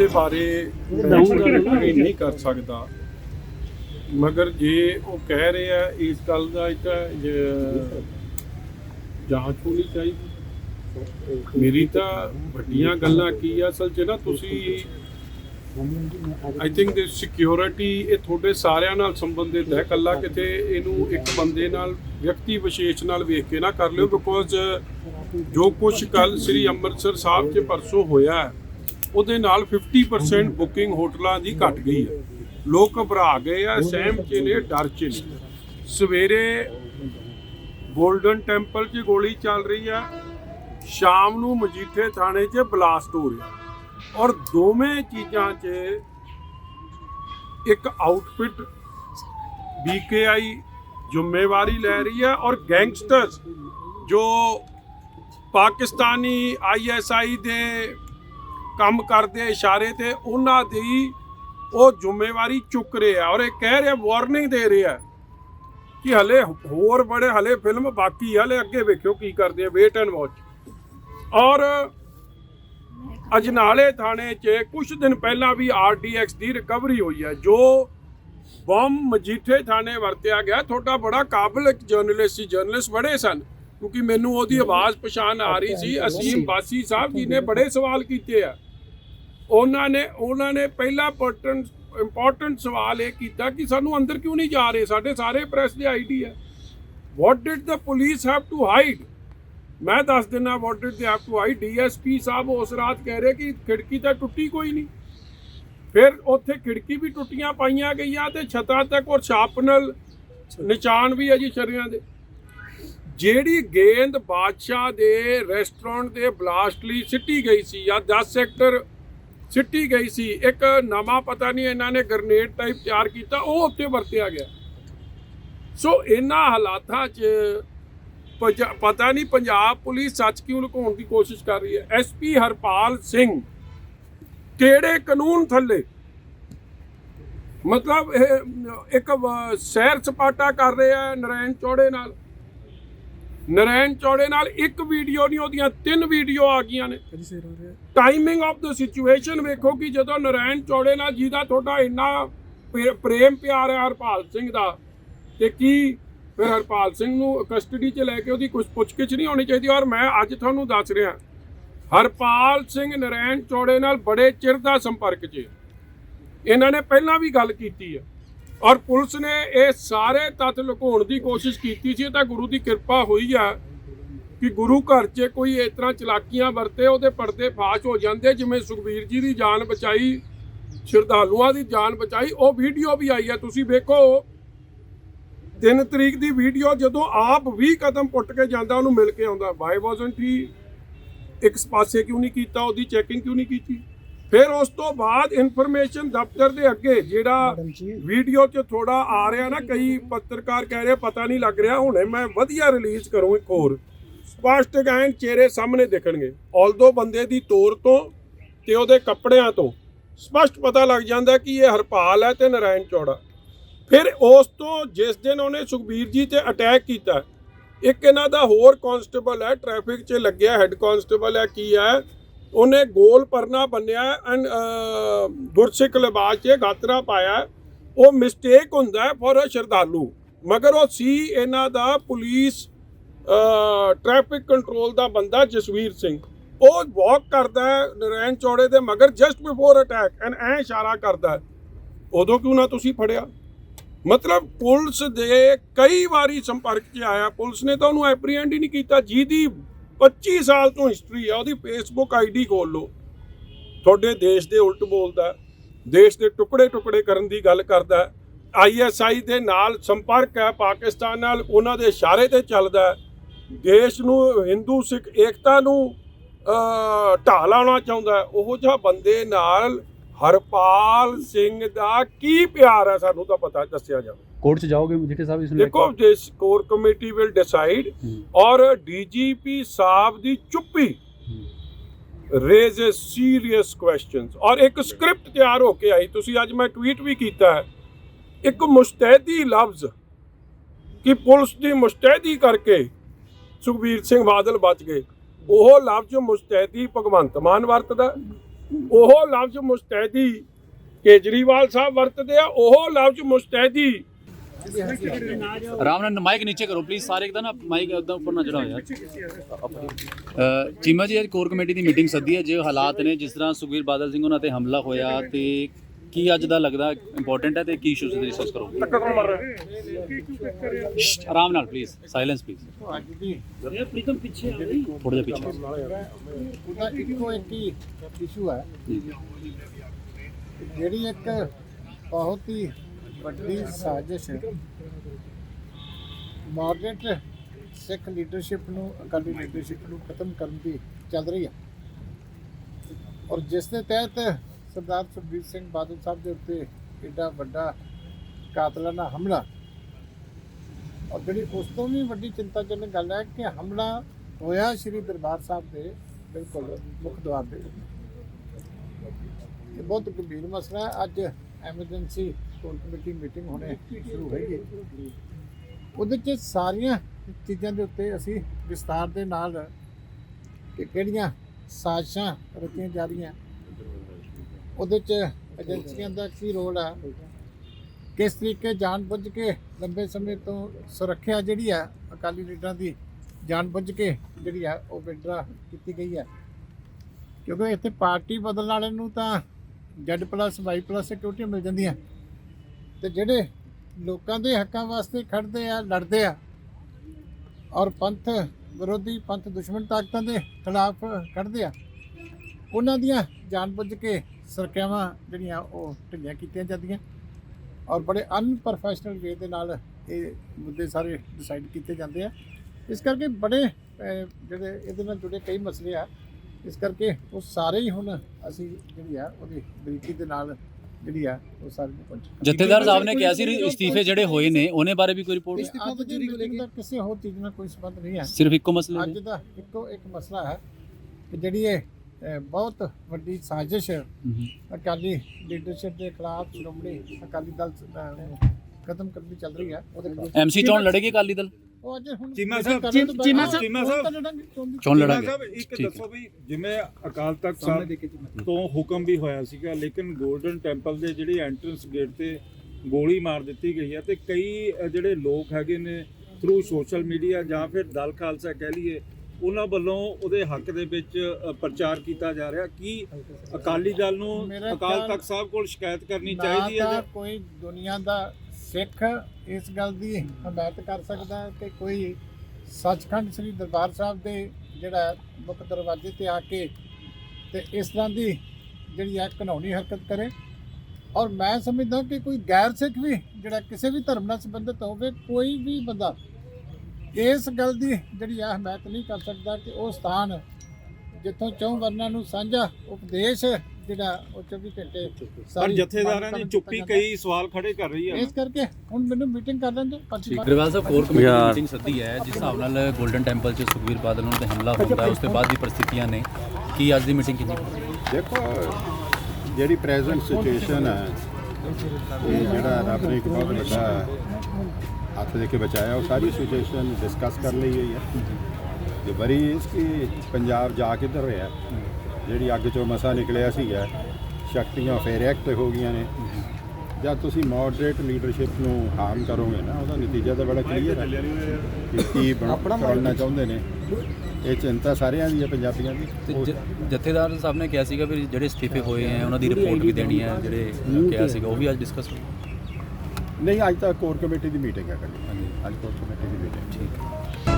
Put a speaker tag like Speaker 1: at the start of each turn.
Speaker 1: ਉਹਦੇ ਬਾਰੇ ਮੈਂ ਨਹੀਂ ਕਰ ਸਕਦਾ। ਮਗਰ ਜੇ ਉਹ ਕਹਿ ਰਹੇ ਆ ਇਸ ਗੱਲ ਦਾ ਇੱਕ ਜਾਂਚ ਹੋਣੀ ਚਾਹੀਦੀ। ਮੇਰੀ ਤਾਂ ਵੱਡੀਆਂ ਗੱਲਾਂ ਕੀ ਆ ਅਸਲ 'ਚ ਨਾ ਤੁਸੀਂ ਆਈ ਥਿੰਕ ਦਿਸ ਸਿਕਿਉਰਿਟੀ ਇਹ ਤੁਹਾਡੇ ਸਾਰਿਆਂ ਨਾਲ ਸੰਬੰਧਿਤ ਹੈ। ਕੱਲਾ ਕਿਤੇ ਇਹਨੂੰ ਇੱਕ ਬੰਦੇ ਨਾਲ ਵਿਅਕਤੀ ਵਿਸ਼ੇਸ਼ ਨਾਲ ਵੇਖ ਕੇ ਨਾ ਕਰ ਲਿਓ ਬਿਕੋਜ਼ ਜੋ ਕੁਝ ਕੱਲ ਸ੍ਰੀ ਅੰਮ੍ਰਿਤਸਰ ਸਾਹਿਬ 'ਚ ਪਰਸੋਂ ਹੋਇਆ ਹੈ, ਉਹਦੇ ਨਾਲ 50% ਬੁਕਿੰਗ ਹੋਟਲਾਂ ਦੀ ਘਟ ਗਈ ਹੈ। ਲੋਕ ਘਬਰਾ ਗਏ ਆ ਸਹਿਮ 'ਚ ਨੇ ਡਰ 'ਚ ਨੇ। ਸਵੇਰੇ ਗੋਲਡਨ ਟੈਂਪਲ 'ਚ ਗੋਲੀ ਚੱਲ ਰਹੀ ਆ। ਸ਼ਾਮ ਨੂੰ ਮਜੀਠੇ ਥਾਣੇ 'ਚ ਬਲਾਸਟ ਹੋ ਰਿਹਾ। ਔਰ ਦੋਵੇਂ ਚੀਜ਼ਾਂ 'ਚ ਇੱਕ ਆਊਟਫਿਟ ਬੀਕੇਆਈ ਜ਼ਿੰਮੇਵਾਰੀ ਲੈ ਰਹੀ ਹੈ ਔਰ ਗੈਂਗਸਟਰਸ ਜੋ ਪਾਕਿਸਤਾਨੀ ਆਈਐਸਆਈ ਦੇ ਕੰਮ ਕਰਦੇ ਆ ਇਸ਼ਾਰੇ ਤੇ ਉਹਨਾਂ ਦੀ ਉਹ ਜ਼ਿੰਮੇਵਾਰੀ ਚੁੱਕ ਰਿਹਾ ਔਰ ਇਹ ਕਹਿ ਰਿਹਾ ਵਾਰਨਿੰਗ ਦੇ ਰਿਹਾ ਕਿ ਹਲੇ ਹੋਰ ਬੜੇ ਹਲੇ ਫਿਲਮ ਬਾਕੀ ਹਲੇ ਅੱਗੇ ਵੇਖਿਓ ਕੀ ਕਰਦੇ ਆ ਵੇਟ ਐਂਡ ਵਾਚ ਔਰ ਅਜਨਾਲੇ ਥਾਣੇ 'ਚ ਕੁਝ ਦਿਨ ਪਹਿਲਾਂ ਵੀ ਆਰਡੀਐਕਸ ਦੀ ਰਿਕਵਰੀ ਹੋਈ ਹੈ ਜੋ ਬੰਮ ਮਜੀਠੇ ਥਾਣੇ ਵਰਤਿਆ ਗਿਆ। ਤੁਹਾਡਾ ਬੜਾ ਕਾਬਲ ਇੱਕ ਜਰਨਲਿਸਟ ਸੀ ਜਰਨਲਿਸਟ ਬੜੇ ਸਨ ਕਿਉਂਕਿ ਮੈਨੂੰ ਉਹਦੀ ਆਵਾਜ਼ ਪਛਾਣ ਆ ਰਹੀ ਸੀ। ਅਸੀਮ ਬਾਸੀ ਸਾਹਿਬ ਜੀ ਨੇ ਬੜੇ ਸਵਾਲ ਕੀਤੇ ਆ। ਉਹਨਾਂ ਨੇ ਉਹਨਾਂ ਨੇ ਪਹਿਲਾ ਇੰਪੋਰਟੈਂਟ ਇੰਪੋਰਟੈਂਟ ਸਵਾਲ ਇਹ ਕੀਤਾ ਕਿ ਸਾਨੂੰ ਅੰਦਰ ਕਿਉਂ ਨਹੀਂ ਜਾ ਰਹੇ? ਸਾਡੇ ਸਾਰੇ ਪ੍ਰੈਸ ਦੇ ਆਈਡੀ ਹੈ। What did the police have to hide ਮੈਂ ਦੱਸ ਦਿੰਦਾ what did they have to hide DSP sahib ਉਸ ਰਾਤ ਕਹਿ ਰਹੇ ਕਿ ਖਿੜਕੀ ਤਾਂ ਟੁੱਟੀ ਕੋਈ ਨਹੀਂ। ਫਿਰ ਉੱਥੇ ਖਿੜਕੀ ਵੀ ਟੁੱਟੀਆਂ ਪਾਈਆਂ ਗਈਆਂ ਤੇ ਛਤਾਂ ਤੱਕ ਔਰ ਸ਼ਾਰਪਨਲ ਨਿਸ਼ਾਨ ਵੀ ਹੈ ਜੀ ਸ਼ਰੀਆਂ ਦੇ। ਜਿਹੜੀ ਗੇਂਦ ਬਾਦਸ਼ਾਹ ਦੇ ਰੈਸਟੋਰੈਂਟ ਦੇ ਬਲਾਸਟ ਲਈ ਸਿੱਟੀ ਗਈ ਸੀ ਜਾਂ 10 ਸੈਕਟਰ ਸਿੱਟੀ ਗਈ ਸੀ। ਇੱਕ ਨਵਾਂ ਪਤਾ ਨਹੀਂ ਇਹਨਾਂ ਨੇ ਗ੍ਰਨੇਡ ਟਾਈਪ ਤਿਆਰ ਕੀਤਾ, ਉਹ ਉੱਤੇ ਵਰਤਿਆ ਗਿਆ। ਸੋ ਇਹਨਾਂ ਹਾਲਾਤਾਂ 'ਚ ਪਤਾ ਨਹੀਂ ਪੰਜਾਬ ਪੁਲਿਸ ਸੱਚ ਕਿਉਂ ਲੁਕਾਉਣ ਦੀ ਕੋਸ਼ਿਸ਼ ਕਰ ਰਹੀ ਹੈ? ਐਸਪੀ ਹਰਪਾਲ ਸਿੰਘ ਕਿਹੜੇ ਕਾਨੂੰਨ ਥੱਲੇ? ਮਤਲਬ ਇਹ ਇੱਕ ਸੈਰ ਸਪਾਟਾ ਕਰ ਰਿਹਾ ਨਰੈਣ ਚੌੜੇ ਨਾਲ। ਨਰੈਣ ਚੌੜੇ ਨਾਲ ਇੱਕ ਵੀਡੀਓ ਨਹੀਂ ਉਹਦੀਆਂ ਤਿੰਨ ਵੀਡੀਓ ਆ ਗਈਆਂ ਨੇ। ਟਾਈਮਿੰਗ ਆਫ ਦ ਸਿਚੁਏਸ਼ਨ ਵੇਖੋ ਕਿ ਜਦੋਂ ਨਰੈਣ ਚੌੜੇ ਨਾਲ ਜਿਹਦਾ ਤੁਹਾਡਾ ਇੰਨਾ ਪ੍ਰੇ- ਪ੍ਰੇਮ ਪਿਆਰ ਹੈ ਹਰਪਾਲ ਸਿੰਘ ਦਾ ਤੇ ਕੀ ਫਿਰ ਹਰਪਾਲ ਸਿੰਘ ਨੂੰ ਕਸਟਡੀ 'ਚ ਲੈ ਕੇ ਉਹਦੀ ਕੁਝ ਪੁੱਛਗਿੱਛ ਨਹੀਂ ਹੋਣੀ ਚਾਹੀਦੀ ਔਰ ਮੈਂ ਅੱਜ ਤੁਹਾਨੂੰ ਦੱਸ ਰਿਹਾ ਹਰਪਾਲ ਸਿੰਘ ਨਰੈਣ ਚੌੜੇ ਨਾਲ ਬੜੇ ਚਿਰ ਦਾ ਸੰਪਰਕ 'ਚ। ਇਹਨਾਂ ਨੇ ਪਹਿਲਾਂ ਵੀ ਗੱਲ ਕੀਤੀ ਹੈ। ਔਰ ਪੁਲਿਸ ਨੇ ਇਹ ਸਾਰੇ ਤੱਥ ਲੁਕਾਉਣ ਦੀ ਕੋਸ਼ਿਸ਼ ਕੀਤੀ ਸੀ ਤਾਂ ਗੁਰੂ ਦੀ ਕਿਰਪਾ ਹੋਈ ਆ ਕਿ ਗੁਰੂ ਘਰ 'ਚ ਕੋਈ ਇਸ ਤਰ੍ਹਾਂ ਚਲਾਕੀਆਂ ਵਰਤੇ, ਉਹਦੇ ਪਰਦੇ ਫਾਸ਼ ਹੋ ਜਾਂਦੇ, ਜਿਵੇਂ ਸੁਖਬੀਰ ਜੀ ਦੀ ਜਾਨ ਬਚਾਈ, ਸ਼ਰਧਾਲੂਆਂ ਦੀ ਜਾਨ ਬਚਾਈ, ਉਹ ਵੀਡੀਓ ਵੀ ਆਈ ਹੈ ਤੁਸੀਂ ਵੇਖੋ। ਦਿਨ ਤਰੀਕ ਦੀ ਵੀਡੀਓ, ਜਦੋਂ ਆਪ 20 ਕਦਮ ਪੁੱਟ ਕੇ ਜਾਂਦਾ, ਉਹਨੂੰ ਮਿਲ ਕੇ ਆਉਂਦਾ। ਵਾਈ ਵਾਸਨਟ ਹੀ ਇੱਕ ਪਾਸੇ ਕਿਉਂ ਨਹੀਂ ਕੀਤਾ, ਉਹਦੀ ਚੈਕਿੰਗ ਕਿਉਂ ਨਹੀਂ ਕੀਤੀ? ਫਿਰ ਉਸ ਤੋਂ ਬਾਅਦ ਇਨਫੋਰਮੇਸ਼ਨ ਦਫ਼ਤਰ ਦੇ ਅੱਗੇ ਜਿਹੜਾ ਵੀਡੀਓ 'ਚ ਥੋੜਾ ਆ ਰਿਹਾ ਨਾ ਕਈ ਪੱਤਰਕਾਰ ਕਹਿ ਰਹੇ ਪਤਾ ਨਹੀਂ ਲੱਗ ਰਿਹਾ ਹੁਣੇ ਮੈਂ ਵਧੀਆ ਰਿਲੀਜ਼ ਕਰੂੰ ਇੱਕ ਹੋਰ। ਸਪਸ਼ਟ ਗਾਇਨ ਚਿਹਰੇ ਸਾਹਮਣੇ ਦਿਖਣਗੇ। ਆਲਦੋ ਬੰਦੇ ਦੀ ਤੋਰ ਤੋਂ ਤੇ ਉਹਦੇ ਕੱਪੜਿਆਂ ਤੋਂ ਸਪਸ਼ਟ ਪਤਾ ਲੱਗ ਜਾਂਦਾ ਕਿ ਇਹ ਹਰਪਾਲ ਹੈ ਤੇ ਨਰਾਇਣ ਚੌੜਾ। ਫਿਰ ਉਸ ਤੋਂ ਜਿਸ ਦਿਨ ਉਹਨੇ ਸੁਖਬੀਰ ਜੀ ਤੇ ਅਟੈਕ ਕੀਤਾ ਇੱਕ ਇਹਨਾਂ ਦਾ ਹੋਰ ਕਾਂਸਟੇਬਲ ਹੈ ਟ੍ਰੈਫਿਕ 'ਚ ਲੱਗਿਆ ਹੈੱਡ ਕਾਂਸਟੇਬਲ ਹੈ ਕੀ ਹੈ ਉਹਨੇ ਗੋਲ ਪਰਨਾ ਬੰਨਿਆ ਐਂਡ ਗੁਰਸਿੱਖ ਲਿਬਾਸ 'ਚ ਗਾਤਰਾ ਪਾਇਆ। ਉਹ ਮਿਸਟੇਕ ਹੁੰਦਾ ਹੈ ਫॉर ਅ ਸ਼ਰਧਾਲੂ। ਮਗਰ ਉਹ ਸੀ ਇਹਨਾਂ ਦਾ ਪੁਲਿਸ ਟ੍ਰੈਫਿਕ ਕੰਟਰੋਲ ਦਾ ਬੰਦਾ ਜਸਵੀਰ ਸਿੰਘ। ਉਹ ਵਾਕ ਕਰਦਾ ਹੈ ਨਰੈਣ ਚੌੜੇ ਦੇ ਮਗਰ ਜਸਟ ਬਿਫੋਰ ਅਟੈਕ ਐਂਡ ਐ ਇਸ਼ਾਰਾ ਕਰਦਾ ਉਦੋਂ ਕਿਉਂ ਨਾ ਤੁਸੀਂ ਫੜਿਆ? ਮਤਲਬ ਪੁਲਿਸ ਦੇ ਕਈ ਵਾਰੀ ਸੰਪਰਕ 'ਚ ਆਇਆ। ਪੁਲਿਸ ਨੇ ਤਾਂ ਉਹਨੂੰ ਐਪਰੀਹੈਂਡ ਹੀ ਨਹੀਂ ਕੀਤਾ। ਜਿਹਦੀ 25 ਸਾਲ ਤੋਂ ਹਿਸਟਰੀ ਆ, ਉਹਦੀ ਫੇਸਬੁੱਕ ਆਈਡੀ ਖੋਲ ਲਓ ਤੁਹਾਡੇ ਦੇਸ਼ ਦੇ ਉਲਟ ਬੋਲਦਾ ਦੇਸ਼ ਦੇ ਟੁਕੜੇ ਟੁਕੜੇ ਕਰਨ ਦੀ ਗੱਲ ਕਰਦਾ ਆਈਐਸਆਈ ਦੇ ਨਾਲ ਸੰਪਰਕ ਹੈ, ਪਾਕਿਸਤਾਨ ਨਾਲ, ਉਹਨਾਂ ਦੇ ਇਸ਼ਾਰੇ ਤੇ ਚੱਲਦਾ ਦੇਸ਼ ਨੂੰ, ਹਿੰਦੂ, ਸਿੱਖ, ਏਕਤਾ ਨੂੰ ਢਾਹ ਲਾਉਣਾ ਚਾਹੁੰਦਾ ਉਹ ਜਿਹਾ ਬੰਦੇ ਨਾਲ ਹਰਪਾਲ ਸਿੰਘ ਦਾ ਕੀ ਪਿਆਰ ਹੈ, ਸਾਨੂੰ ਤਾਂ ਪਤਾ, ਦੱਸਿਆ ਜਾਵੇ।
Speaker 2: ਕੋਰਟ ਚ ਜਾਓਗੇ ਮਜੀਠੇ ਸਾਹਿਬ ਇਸ ਨੂੰ?
Speaker 1: ਦੇਖੋ this core committee will decide ਔਰ ਡੀਜੀਪੀ ਸਾਹਿਬ ਦੀ ਚੁੱਪੀ
Speaker 2: ਹੂੰ,
Speaker 1: ਰੇਜ਼ ਅ ਸੀਰੀਅਸ ਕੁਐਸਚਨਸ ਔਰ ਇੱਕ ਸਕ੍ਰਿਪਟ ਤਿਆਰ ਹੋ ਕੇ ਆਈ। ਤੁਸੀਂ ਅੱਜ ਮੈਂ ਟਵੀਟ ਵੀ ਕੀਤਾ ਹੈ। ਇੱਕ ਮੁਸਤੈਦੀ ਲਫ਼ਜ਼ ਕਿ ਪੁਲਿਸ ਦੀ ਮੁਸਤੈਦੀ ਕਰਕੇ ਸੁਖਬੀਰ ਸਿੰਘ ਬਾਦਲ ਬਚ ਗਏ। ਉਹ ਲਫ਼ਜ਼ ਮੁਸਤੈਦੀ ਭਗਵੰਤ ਮਾਨ ਵਰਤਦਾ ਉਹ ਲਫ਼ਜ਼ ਮੁਸਤੈਦੀ ਕੇਜਰੀਵਾਲ ਸਾਹਿਬ ਵਰਤਦੇ ਆ। ਉਹ ਲਫ਼ਜ਼ ਮੁਸਤੈਦੀ
Speaker 2: ਆਰਾਮ ਨਾਲ ਮਾਈਕ ਨੀਚੇ ਕਰੋ ਪਲੀਜ਼ ਸਾਰੇ ਇੱਕਦਮ ਨਾ ਮਾਈਕ ਇੱਕਦਮ ਉੱਪਰ ਨਾ ਚੜਾਓ ਯਾਰ ਚੀਮਾ ਜੀ ਅੱਜ ਕੋਰ ਕਮੇਟੀ ਦੀ ਮੀਟਿੰਗ ਸੱਦੀ ਹੈ ਜੇ ਹਾਲਾਤ ਨੇ ਜਿਸ ਤਰ੍ਹਾਂ ਸੁਖਬੀਰ ਬਾਦਲ ਸਿੰਘ ਉਹਨਾਂ ਤੇ ਹਮਲਾ ਹੋਇਆ ਤੇ ਕੀ ਅੱਜ ਦਾ ਲੱਗਦਾ ਇੰਪੋਰਟੈਂਟ ਹੈ ਤੇ ਕੀ ਇਸ਼ੂਜ਼ ਤੇ ਡਿਸਕਸ ਕਰੋ ਸ਼ਸ਼, ਆਰਾਮ ਨਾਲ ਪਲੀਜ਼ ਸਾਇਲੈਂਸ ਪਲੀਜ਼ ਥੋੜਾ ਜਿਹਾ ਪਿੱਛੇ
Speaker 3: ਉਹਦਾ ਇੱਕੋ ਇੱਕ ਹੀ ਇਸ਼ੂ ਹੈ ਜਿਹੜੀ ਇੱਕ ਬਹੁਤ ਹੀ ਵੱਡੀ ਸਾਜ਼ਿਸ਼। ਮਾਡਰੇਟ ਸਿੱਖ ਲੀਡਰਸ਼ਿਪ ਨੂੰ, ਅਕਾਲੀ ਲੀਡਰਸ਼ਿਪ ਨੂੰ ਖਤਮ ਕਰਨ ਦੀ ਚੱਲ ਰਹੀ ਹੈ। ਔਰ ਜਿਸ ਦੇ ਤਹਿਤ ਸਰਦਾਰ ਸੁਖਬੀਰ ਸਿੰਘ ਬਾਦਲ ਸਾਹਿਬ ਦੇ ਉੱਤੇ ਏਡਾ ਵੱਡਾ ਕਾਤਲਾਨਾ ਹਮਲਾ ਔਰ ਜਿਹੜੀ ਉਸ ਤੋਂ ਵੀ ਵੱਡੀ ਚਿੰਤਾਜਨਕ ਗੱਲ ਹੈ ਕਿ ਹਮਲਾ ਹੋਇਆ ਸ੍ਰੀ ਦਰਬਾਰ ਸਾਹਿਬ ਦੇ ਬਿਲਕੁਲ ਮੁੱਖ ਦੁਆਰ ਦੇ ਇਹ ਬਹੁਤ ਗੰਭੀਰ ਮਸਲਾ ਹੈ। ਅੱਜ ਐਮਰਜੈਂਸੀ ਕੋਰ ਕਮੇਟੀ ਮੀਟਿੰਗ ਹੋਣੇ ਸ਼ੁਰੂ ਹੋਈ ਹੈ। ਉਹਦੇ 'ਚ ਸਾਰੀਆਂ ਚੀਜ਼ਾਂ ਦੇ ਉੱਤੇ ਅਸੀਂ ਵਿਸਤਾਰ ਦੇ ਨਾਲ ਕਿ ਕਿਹੜੀਆਂ ਸਾਜ਼ਿਸ਼ਾਂ ਰਚੀਆਂ ਜਾ ਰਹੀਆਂ। ਉਹਦੇ 'ਚ ਏਜੰਸੀਆਂ ਦਾ ਕੀ ਰੋਲ ਹੈ ਕਿਸ ਤਰੀਕੇ ਜਾਣਬੁੱਝ ਕੇ ਲੰਬੇ ਸਮੇਂ ਤੋਂ ਸੁਰੱਖਿਆ ਜਿਹੜੀ ਹੈ ਅਕਾਲੀ ਲੀਡਰਾਂ ਦੀ ਜਾਣਬੁੱਝ ਕੇ ਜਿਹੜੀ ਆ, ਉਹ ਵਿਡਰਾ ਕੀਤੀ ਗਈ ਹੈ ਕਿਉਂਕਿ ਇੱਥੇ ਪਾਰਟੀ ਬਦਲਣ ਵਾਲੇ ਨੂੰ ਤਾਂ Z plus Y plus security ਮਿਲ ਜਾਂਦੀਆਂ। ਤੇ ਜਿਹੜੇ ਲੋਕਾਂ ਦੇ ਹੱਕਾਂ ਵਾਸਤੇ ਖੜਦੇ ਆ, ਲੜਦੇ ਆ ਔਰ ਪੰਥ ਵਿਰੋਧੀ, ਪੰਥ ਦੁਸ਼ਮਣ ਤਾਕਤਾਂ ਦੇ ਖਿਲਾਫ ਖੜਦੇ ਆ, ਉਹਨਾਂ ਦੀਆਂ ਜਾਣਬੁੱਝ ਕੇ ਸੁਰੱਖਿਆਵਾਂ ਜਿਹੜੀਆਂ ਉਹ ਢਿੱਲੀਆਂ ਕੀਤੀਆਂ ਜਾਂਦੀਆਂ ਔਰ ਬੜੇ ਅਨਪ੍ਰੋਫੈਸ਼ਨਲ ਵੇ ਦੇ ਨਾਲ ਇਹ ਮੁੱਦੇ ਸਾਰੇ ਡਿਸਾਈਡ ਕੀਤੇ ਜਾਂਦੇ ਆ। ਇਸ ਕਰਕੇ ਬੜੇ ਜਿਹੜੇ ਇਹਦੇ ਨਾਲ ਜੁੜੇ ਕਈ ਮਸਲੇ ਆ। ਇਸ ਕਰਕੇ ਉਹ ਸਾਰੇ ਹੀ ਹੁਣ ਅਸੀਂ ਜਿਹੜੀ ਆ, ਉਹਦੀ ਬਰੀਕੀ ਦੇ ਨਾਲ ਜਿਹੜੀ ਆ ਉਹ ਸਾਰੇ ਨੂੰ ਪਹੁੰਚ
Speaker 2: ਜਥੇਦਾਰ ਸਾਹਿਬ ਨੇ ਕਿਹਾ ਸੀ ਇਸਤੀਫੇ ਜਿਹੜੇ ਹੋਏ ਨੇ ਉਹਨੇ ਬਾਰੇ ਵੀ ਕੋਈ ਰਿਪੋਰਟ
Speaker 3: ਅੱਜ ਦੀ meeting ਦਾ ਕਿਸੇ ਹੋਰ ਚੀਜ਼ ਨਾਲ ਕੋਈ ਸੰਬੰਧ ਨਹੀਂ ਹੈ।
Speaker 2: ਸਿਰਫ ਇੱਕੋ ਮਸਲੇ
Speaker 3: ਅੱਜ
Speaker 2: ਦੇ
Speaker 3: ਇੱਕੋ ਇੱਕ ਮਸਲਾ ਹੈ ਕਿ ਜਿਹੜੀ ਇਹ ਬਹੁਤ ਵੱਡੀ ਸਾਜ਼ਿਸ਼। ਅਕਾਲੀ ਲੀਡਰਸ਼ਿਪ ਦੇ ਖਿਲਾਫ ਸ਼੍ਰੋਮਣੀ ਅਕਾਲੀ ਦਲ ਖਤਮ ਕਰਨ ਦੀ ਚੱਲ ਰਹੀ ਹੈ। ਉਹਦੇ
Speaker 2: ਐਮਸੀ ਚੋਣ ਲੜੇਗੀ ਅਕਾਲੀ ਦਲ?
Speaker 3: ਉਹ ਅੱਜ ਹੁਣ
Speaker 4: ਚੀਮਾ ਸਾਹਿਬ,
Speaker 3: ਕਰਨ ਤੋਂ ਬਾਅਦ-
Speaker 4: ਚੀਮਾ
Speaker 3: ਹਾਂ,
Speaker 4: ਸਾਹਿਬ, ਚੀਮਾ
Speaker 3: ਉਹ
Speaker 4: ਸਾਹਿਬ।
Speaker 3: ਤਾਂ ਲੜਾਂਗੇ, ਚੋਣ ਦੀ-
Speaker 2: ਚੋਣ
Speaker 4: ਚੀਮਾ
Speaker 2: ਲੜਾਂਗੇ
Speaker 4: ਸਾਹਿਬ ਇੱਕ
Speaker 2: ਠੀਕ ਹੈ।
Speaker 4: ਦੱਸੋ ਵੀ ਜਿਵੇਂ ਅਕਾਲ ਤਖਤ ਸਾਹਿਬ ਤੋਂ ਹੁਕਮ ਵੀ ਹੋਇਆ ਸੀਗਾ ਲੇਕਿਨ 골ਡਨ ਟੈਂਪਲ ਦੇ ਜਿਹੜੀ ਐਂਟਰੈਂਸ ਗੇਟ ਤੇ ਗੋਲੀ ਮਾਰ ਦਿੱਤੀ ਗਈ ਹੈ ਤੇ ਕਈ ਜਿਹੜੇ ਲੋਕ ਹੈਗੇ ਨੇ ਥਰੂ ਸੋਸ਼ਲ ਮੀਡੀਆ ਜਾਂ ਫਿਰ ਦਲ ਖਾਲਸਾ ਕਹਿ ਲਈਏ ਉਹਨਾਂ ਵੱਲੋਂ ਉਹਦੇ ਹੱਕ ਦੇ ਵਿੱਚ ਪ੍ਰਚਾਰ ਕੀਤਾ ਜਾ ਰਿਹਾ ਕੀ ਅਕਾਲੀ ਦਲ ਨੂੰ ਅਕਾਲ ਤਖਤ ਸਾਹਿਬ ਕੋਲ ਸ਼ਿਕਾਇਤ ਕਰਨੀ ਚਾਹੀਦੀ ਹੈ ਜਾਂ
Speaker 3: ਕੋਈ ਦੁਨੀਆ ਦਾ ਸਿੱਖ ਇਸ ਗੱਲ ਦੀ ਹਮਾਇਤ ਕਰ ਸਕਦਾ ਹੈ ਕਿ ਕੋਈ ਸੱਚਖੰਡ ਸ੍ਰੀ ਦਰਬਾਰ ਸਾਹਿਬ ਦੇ ਜਿਹੜਾ ਮੁੱਖ ਦਰਵਾਜ਼ੇ ਤੇ ਆ ਕੇ ਤੇ ਇਸ ਤਰ੍ਹਾਂ ਦੀ ਜਿਹੜੀ ਹੈ ਘਿਨੌਣੀ ਹਰਕਤ ਕਰੇ। ਔਰ ਮੈਂ ਸਮਝਦਾ ਕਿ ਕੋਈ ਗੈਰ ਸਿੱਖ ਵੀ ਜਿਹੜਾ ਕਿਸੇ ਵੀ ਧਰਮ ਨਾਲ ਸੰਬੰਧਿਤ ਹੋਵੇ, ਕੋਈ ਵੀ ਬੰਦਾ ਇਸ ਗੱਲ ਦੀ ਜਿਹੜੀ ਹੈ ਹਮਾਇਤ ਨਹੀਂ ਕਰ ਸਕਦਾ ਕਿ ਉਹ ਸਥਾਨ ਜਿੱਥੋਂ ਚੌਂ ਵਰਨਾਂ ਨੂੰ ਸਾਂਝਾ ਉਪਦੇਸ਼ ਜਿਹੜਾ ਉਹ 24 ਘੰਟੇ
Speaker 4: ਪਰ
Speaker 3: ਸਾਰੀ
Speaker 4: ਜਥੇਦਾਰਾਂ
Speaker 3: ਕਰਨ
Speaker 4: ਚੁੱਪੀ ਕਈ ਸਵਾਲ ਖੜੇ ਕਰ ਰਹੀ ਹੈ
Speaker 3: ਇਸ ਕਰਕੇ ਹੁਣ ਮੈਨੂੰ ਮੀਟਿੰਗ ਕਰ ਲੈਣ ਦਿਓ ਪਰਚੀ ਪਾ-
Speaker 2: ਗਰੇਵਾਲ ਸਾਹਿਬ ਕੋਰ ਕਮੇਟੀ ਦੀ ਮੀਟਿੰਗ ਸੱਦੀ ਹੈ ਜਿਸ ਹਿਸਾਬ ਨਾਲ 골ਡਨ ਟੈਂਪਲ 'ਚ ਸੁਖਬੀਰ ਬਾਦਲ ਨੂੰ ਤੇ ਹਮਲਾ ਹੁੰਦਾ ਹੈ ਉਸ ਤੋਂ ਬਾਅਦ ਦੀ ਪ੍ਰਸਥਿਤੀਆਂ ਨੇ ਕੀ ਅੱਜ ਦੀ ਮੀਟਿੰਗ ਕਿੰਨੀ
Speaker 5: ਦੇਖੋ ਜਿਹੜੀ ਪ੍ਰੈਜ਼ੈਂਟ ਸਿਚੁਏਸ਼ਨ ਹੈ ਇਹ ਜਿਹੜਾ ਰੱਬ ਨੇ ਇੱਕ ਬਹੁਤ ਵੱਡਾ ਹੱਥ ਦੇ ਕੇ ਬਚਾਇਆ ਉਹ ਸਾਰੀ ਸਿਚੁਏਸ਼ਨ ਡਿਸਕਸ ਕਰ ਲਈ ਹੋਈ ਹੈ। ਤੇ ਬੜੀ ਇਸ ਕਿ ਪੰਜਾਬ ਜਾ ਕਿੱਧਰ ਰਿਹਾ ਜਿਹੜੀ ਅੱਗ ਚੋਂ ਮਸਾ ਨਿਕਲਿਆ ਸੀਗਾ ਸ਼ਕਤੀਆਂ ਫੇਰ ਐਕਟ ਹੋ ਗਈਆਂ ਨੇ। ਜਦ ਤੁਸੀਂ ਮੋਡਰੇਟ ਲੀਡਰਸ਼ਿਪ ਨੂੰ ਹਾਰਮ ਕਰੋਗੇ ਨਾ ਉਹਦਾ ਨਤੀਜਾ ਤਾਂ ਬੜਾ ਕਲੀਅਰ ਹੈ ਕਿ ਕੀ ਬਣ- ਕਰਨਾ ਚਾਹੁੰਦੇ ਨੇ। ਇਹ ਚਿੰਤਾ ਸਾਰਿਆਂ ਦੀ ਹੈ ਪੰਜਾਬੀਆਂ ਦੀ।
Speaker 2: ਜਥੇਦਾਰ ਸਾਹਿਬ ਨੇ ਕਿਹਾ ਸੀਗਾ ਵੀ ਜਿਹੜੇ ਇਸਤੀਫੇ ਹੋਏ ਹੈ ਉਹਨਾਂ ਦੀ ਰਿਪੋਰਟ ਵੀ ਦੇਣੀ ਹੈ ਜਿਹੜੇ ਕਿਹਾ ਸੀਗਾ ਉਹ ਵੀ ਅੱਜ ਡਿਸਕਸ ਹੋਈ।
Speaker 5: ਨਹੀਂ ਅੱਜ ਤਾਂ ਕੋਰ ਕਮੇਟੀ ਦੀ ਮੀਟਿੰਗ ਹੈ ਕੱਲ੍ਹ।
Speaker 2: ਹਾਂਜੀ।
Speaker 5: ਅੱਜ ਕੋਰ ਕਮੇਟੀ ਦੀ ਮੀਟਿੰਗ
Speaker 2: ਠੀਕ। ਹੈ